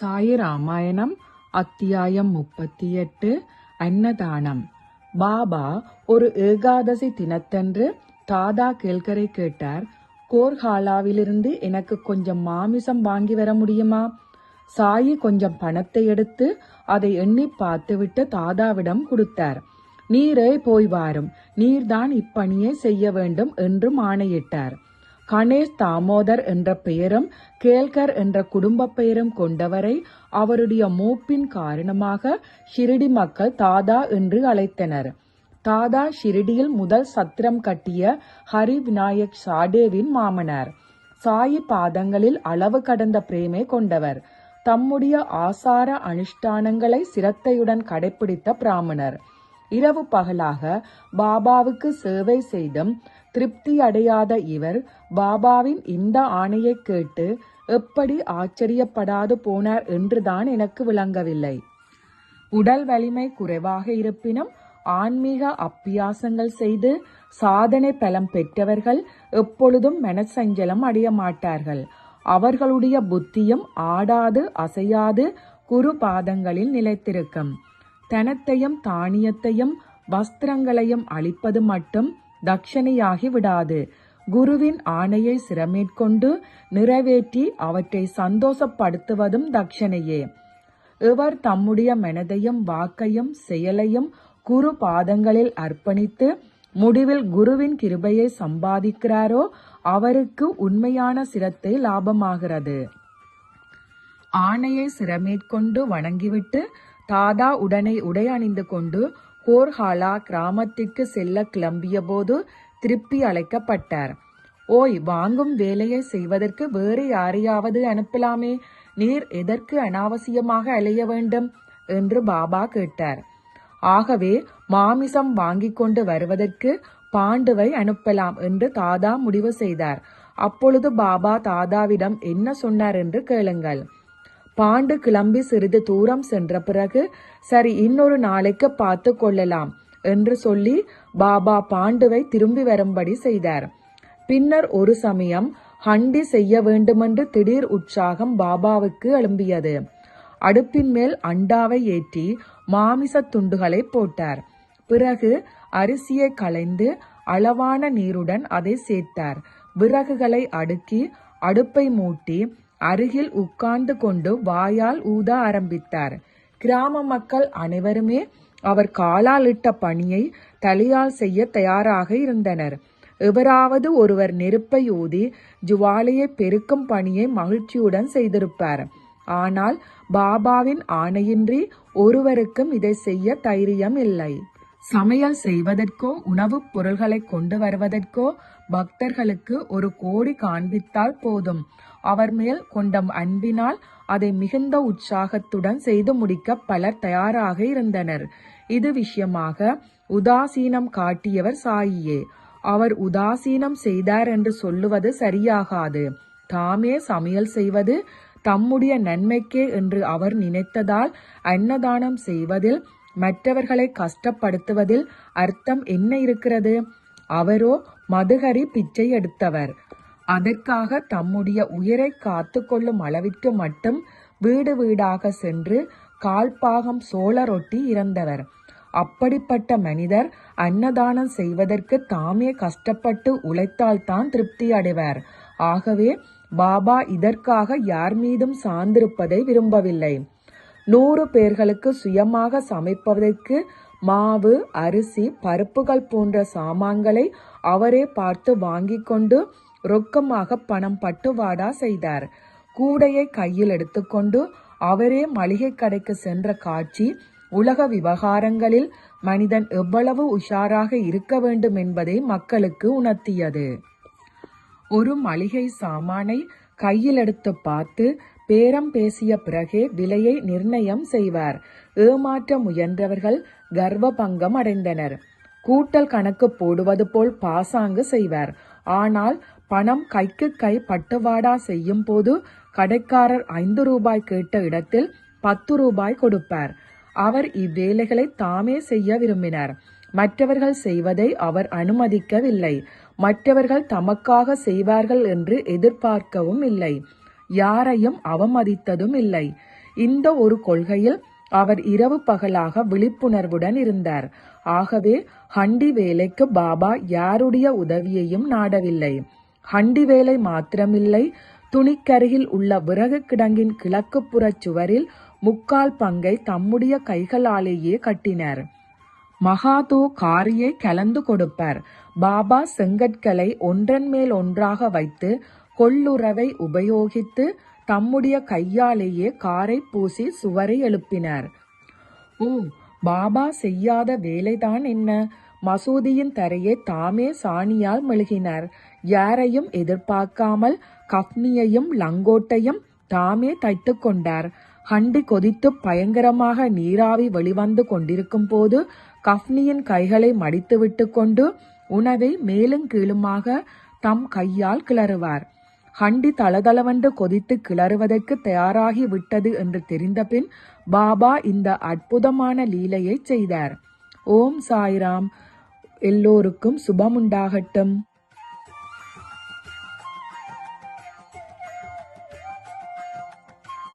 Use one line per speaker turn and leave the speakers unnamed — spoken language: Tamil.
சாயி ராமாயணம் அத்தியாயம் முப்பத்தி எட்டு அன்னதானம். பாபா ஒரு ஏகாதசி தினத்தன்று தாதா கேள்கரை கேட்டார் கோர்ஹாலாவிலிருந்து எனக்கு கொஞ்சம் மாமிசம் வாங்கி வர முடியுமா சாயி கொஞ்சம் பணத்தை எடுத்து அதை எண்ணி பார்த்துவிட்டு தாதாவிடம் கொடுத்தார் நீரே போய் வாரும் நீர்தான் இப்பணியை செய்ய வேண்டும் என்றும் ஆணையிட்டார். கணேஷ் தாமோதர் என்ற பெயரும் கேல்கர் என்ற குடும்ப பெயரும் கொண்டவரை அவருடைய மூப்பின் காரணமாக ஷிரிடி மக்கள் தாதா என்று அழைத்தனர். தாதா ஷிரிடியில் முதல் சத்திரம் கட்டிய ஹரி விநாயக் சாடேவின் மாமனார். சாயி பாதங்களில் அளவு கடந்த பிரேமை கொண்டவர். தம்முடைய ஆசார அனுஷ்டானங்களை சிரத்தையுடன் கடைபிடித்த பிராமணர். இரவு பகலாக பாபாவுக்கு சேவை செய்தும் திருப்தி அடையாத இவர் பாபாவின் இந்த ஆணையை கேட்டு எப்படி ஆச்சரியப்படாது போனார் என்றுதான் எனக்கு விளங்கவில்லை. உடல் வலிமை குறைவாக இருப்பினும் ஆன்மீக அப்பியாசங்கள் செய்து சாதனை பலம் பெற்றவர்கள் எப்பொழுதும் மனசஞ்சலம் அடைய மாட்டார்கள். அவர்களுடைய புத்தியும் ஆடாது அசையாது குரு பாதங்களில் நிலைத்திருக்கும். தனத்தையும் தானியத்தையும் வஸ்திரங்களையும் அளிப்பது மட்டும் தட்சணையாகி விடாது. குருவின் ஆணையை சிரமேற்கொண்டு நிறைவேற்றி அவற்றை சந்தோஷப்படுத்துவதும் தட்சணையே. இவர் தம்முடைய மனதையும் வாக்கையும் செயலையும் குரு பாதங்களில் அர்ப்பணித்து முடிவில் குருவின் கிருபையை சம்பாதிக்கிறாரோ அவருக்கு உண்மையான சிரத்தை லாபமாகிறது. ஆணையை சிரமேற்கொண்டு வணங்கிவிட்டு தாதா உடனே உடை அணிந்து கொண்டு கோர்ஹாலா கிராமத்திற்கு செல்ல கிளம்பிய போது திருப்பி அழைக்கப்பட்டார். ஓய் வாங்கும் வேலையை செய்வதற்கு வேறு யாரையாவது அனுப்பலாமே? நீர் எதற்கு அனாவசியமாக அலைய வேண்டும்? என்று பாபா கேட்டார். ஆகவே மாமிசம் வாங்கிக் கொண்டு வருவதற்கு பாண்டுவை அனுப்பலாம் என்று தாதா முடிவு செய்தார். அப்பொழுது பாபா தாதாவிடம் என்ன சொன்னார்? என்று கேளுங்கள். பாண்டு கிளம்பி சிறிது தூரம் சென்ற பிறகு சரி இன்னொரு நாளைக்கு பார்த்து கொள்ளலாம் என்று சொல்லி பாபா பாண்டுவை திரும்பி வரும்படி செய்தார். பின்னர் ஒரு சமயம் ஹண்டி செய்ய வேண்டுமென்று திடீர் உற்சாகம் பாபாவுக்கு எழும்பியது. அடுப்பின் மேல் அண்டாவை ஏற்றி மாமிச துண்டுகளை போட்டார். பிறகு அரிசியை களைந்து அளவான நீருடன் அதை சேர்த்தார். விறகுகளை அடுக்கி அடுப்பை மூட்டி அருகில் உட்கார்ந்து கொண்டு வாயால் ஊத ஆரம்பித்தார். கிராம மக்கள் அனைவருமே அவர் காலால் இட்ட பணியை தலையால் செய்ய தயாராக இருந்தனர். எவராவது ஒருவர் நெருப்பை ஊதி ஜுவாலையை பெருக்கும் பணியை மகிழ்ச்சியுடன் செய்திருப்பார். ஆனால் பாபாவின் ஆணையின்றி ஒருவருக்கும் இதை செய்ய தைரியம் இல்லை. சமையல் செய்வதற்கோ உணவுப் பொருள்களை கொண்டு வருவதற்கோ பக்தர்களுக்கு ஒரு கோடி காண்பித்தால் போதும். அவர் மேல் கொண்ட அன்பினால் அதை மிகுந்த உற்சாகத்துடன் செய்து முடிக்க பலர் தயாராக இருந்தனர். இது விஷயமாக உதாசீனம் காட்டியவர் சாயியே. அவர் உதாசீனம் செய்தார் என்று சொல்லுவது சரியாகாது. தாமே சமையல் செய்வது தம்முடைய நன்மைக்கே என்று அவர் நினைத்ததால் அன்னதானம் செய்வதில் மற்றவர்களை கஷ்டப்படுத்துவதில் அர்த்தம் என்ன இருக்கிறது? அவரோ மதுகரி பிச்சை எடுத்தவர். அதற்காக தம்முடைய உயிரை காத்து கொள்ளும் அளவிற்கு மட்டும் வீடு வீடாக சென்று கால்பாகம் சோழ ரொட்டி இறந்தவர். அப்படிப்பட்ட மனிதர் அன்னதானம் செய்வதற்கு தாமே கஷ்டப்பட்டு உழைத்தால்தான் திருப்தி அடைவர். ஆகவே பாபா இதற்காக யார் மீதும் சார்ந்திருப்பதை விரும்பவில்லை. நூறு பேர்களுக்கு சுயமாக சமைப்பதற்கு மாவு அரிசி பருப்புகள் போன்ற சாமான்களை அவரே பார்த்து வாங்கி கொண்டு ரொக்கமாக பணம் பட்டுவாடா செய்தார். கூடையை கையில் எடுத்துக்கொண்டு அவரே மளிகை கடைக்கு சென்ற காட்சி உலக விவகாரங்களில் மனிதன் எவ்வளவு உஷாராக இருக்க வேண்டும் என்பதை மக்களுக்கு உணர்த்தியது. ஒரு மளிகை சாமானை கையில் எடுத்து பார்த்து பேரம் பேசிய பிறகே விலையை நிர்ணயம் செய்வார். ஏமாற்ற முயன்றவர்கள் கர்வ பங்கம் அடைந்தனர். கூட்டல் கணக்கு போடுவது போல் பாசாங்கு செய்வார். ஆனால் பணம் கைக்கு கை பட்டுவாடா செய்யும் போது கடைக்காரர் ஐந்து ரூபாய் கேட்ட இடத்தில் பத்து ரூபாய் கொடுப்பார். அவர் இவ்வேலைகளை தாமே செய்ய விரும்பினார். மற்றவர்கள் செய்வதை அவர் அனுமதிக்கவில்லை. மற்றவர்கள் தமக்காக செய்வார்கள் என்று எதிர்பார்க்கவும் இல்லை. யாரையும் அவமதித்ததும் இல்லை. இந்த ஒரு கொள்கையில் அவர் இரவு பகலாக விழிப்புணர்வுடன் இருந்தார். ஆகவே ஹண்டி வேலைக்கு பாபா யாருடைய உதவியையும் நாடவில்லை. ஹண்டி வேலை மாத்திரமில்லை. துணிக்கருகில் உள்ள விறகு கிடங்கின் கிழக்கு புறச் சுவரில் முக்கால் பங்கை தம்முடைய கைகளாலேயே கட்டினார். மகாதோ காரியை கலந்து கொடுப்பார். பாபா செங்கற்களை ஒன்றன் மேல் ஒன்றாக வைத்து கொள்ளுறவை உபயோகித்து தம்முடைய கையாலேயே காரை பூசி சுவரை எழுப்பினார். ஓ பாபா செய்யாத வேலைதான் என்ன? மசூதியின் தரையை தாமே சாணியால் மெழுகினார். யாரையும் எதிர்பார்க்காமல் கஃப்னியையும் லங்கோட்டையும் தாமே தைத்து கொண்டார். ஹண்டி கொதித்து பயங்கரமாக நீராவி வெளிவந்து கொண்டிருக்கும் போது கஃப்னியின் கைகளை மடித்துவிட்டு கொண்டு உணவை மேலும் கீழுமாக தம் கையால் கிளறுவார். ஹண்டி தளதளவென்று கொதித்து கிளறுவதற்கு தயாராகி விட்டது என்று தெரிந்தபின் பாபா இந்த அற்புதமான லீலையை செய்தார். ஓம் சாய்ராம். எல்லோருக்கும் சுபமுண்டாகட்டும்.